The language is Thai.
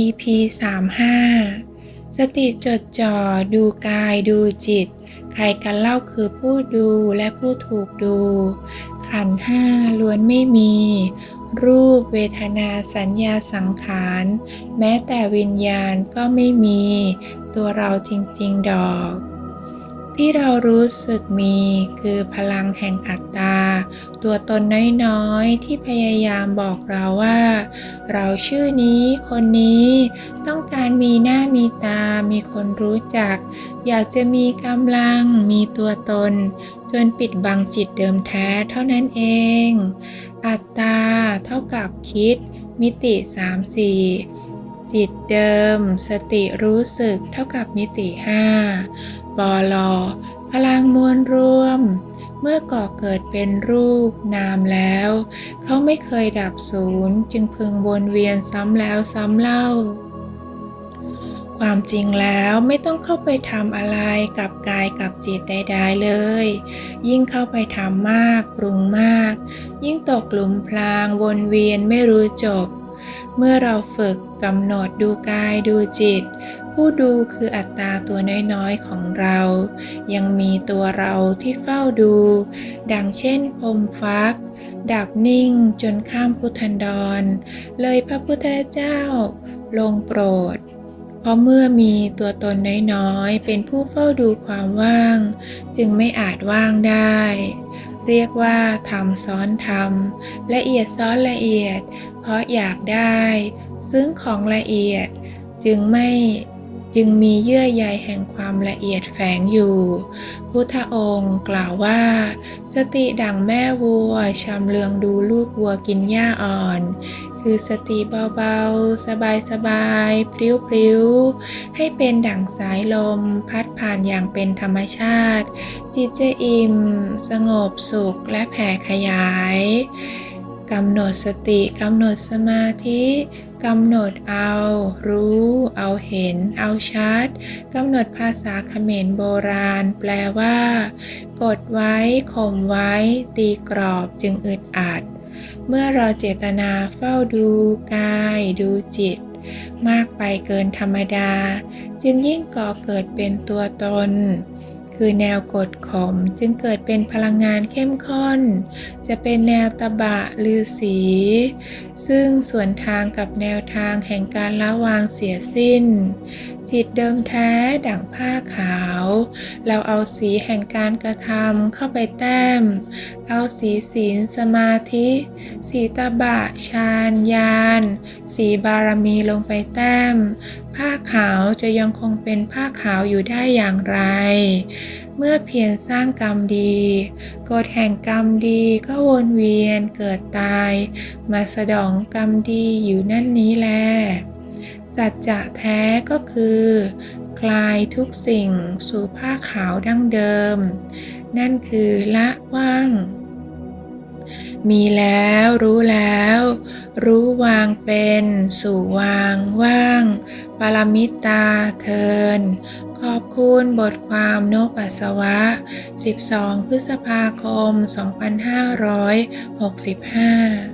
EP 35สติจดจ่อดูกายดูจิต ใครกันเล่าคือผู้ดูและผู้ถูกดู ขันห้าล้วนไม่มี รูปเวทนาสัญญาสังขาร แม้แต่วิญญาณก็ไม่มี ตัวเราจริง ๆ ดอก ที่เรารู้สึกมีคือพลังแห่งอัตตา ตัวตนน้อย ๆ ที่พยายามบอกเราว่า เราชื่อนี้คนนี้ต้องการมีหน้ามีตา มีคนรู้จัก อยากจะมีกำลัง มีตัวตน จนปิดบังจิตเดิมแท้เท่านั้นเอง อัตตาเท่ากับคิด มิติ 3 4จิตเดิม สติรู้สึกเท่ากับมิติ 5 ปลอพลังมวลรวม เมื่อก่อเกิดเป็นรูปนามแล้ว เขาไม่เคยดับศูนย์จึงพึงวนเวียนซ้ำแล้วซ้ำเล่า ความจริงแล้วไม่ต้องเข้าไปทำอะไรกับกายกับจิตใดๆเลย ยิ่งเข้าไปทำมากปรุงมาก ยิ่งตกหลุมพรางวนเวียนไม่รู้จบ เมื่อเราฝึกกำหนดดูกายดูจิต ผู้ดูคืออัตตาตัวน้อยๆของเรา ยังมีตัวเราที่เฝ้าดู ดังเช่นพรมฟัก ดับนิ่งจนข้ามพุทธันดร เลยพระพุทธเจ้าลงโปรด เพราะเมื่อมีตัวตนน้อยๆ เป็นผู้เฝ้าดูความว่าง จึงไม่อาจว่างได้ เรียกว่าทำซ้อนทำละเอียดซ้อนละเอียด เพราะอยากได้ ซึ่งของละเอียดจึงไม่ จึงมีเยื่อใยแห่งความละเอียดแฝงอยู่ พุทธองค์กล่าวว่า สติดั่งแม่วัวชำเลืองดูลูกวัวกินหญ้าอ่อน คือสติเบาๆ สบายๆพริ้วๆ ให้เป็นดั่งสายลมพัดผ่านอย่างเป็นธรรมชาติ จิตจะอิ่ม สงบสุขและแผ่ขยาย กำหนดสติกำหนดสมาธิกำหนดเอา รู้ เอาเห็น เอาชัดกำหนดภาษาเขมรโบราณ แปลว่า กดไว้ข่มไว้ ตีกรอบจึงอึดอัด เมื่อเราเจตนาเฝ้าดูกาย ดูจิต มากไปเกินธรรมดา จึงยิ่งก่อเกิดเป็นตัวตน คือแนวกดข่มจึงเกิดเป็นพลังงานเข้มข้น จะเป็นแนวตะบะลือสี ซึ่งส่วนทางกับแนวทางแห่งการละวางเสียสิ้น จิตเดิมแท้ดั่งผ้าขาว เราเอาสีแห่งการกระทำเข้าไปแต้ม เอาสีศีลสมาธิ สีตะบะฌานญาณสีบารมีลงไปแต้ม ผ้าขาวจะยังคงเป็นผ้าขาวอยู่ได้อย่างไร เมื่อเพียรสร้างกรรมดีกฎแห่งกรรมดีก็วนเวียนเกิดตาย มาสดองกรรมดีอยู่นั่นนี้แลสัจจะแท้ก็คือ คลายทุกสิ่งสู่ผ้าขาวดั้งเดิม นั่นคือละว่าง มีแล้วรู้แล้ว รู้วางเป็น สู่วางว่าง ปรมิตาเทิน ขอบคุณบทความโนปัสสาวะ 12 พฤษภาคม 2565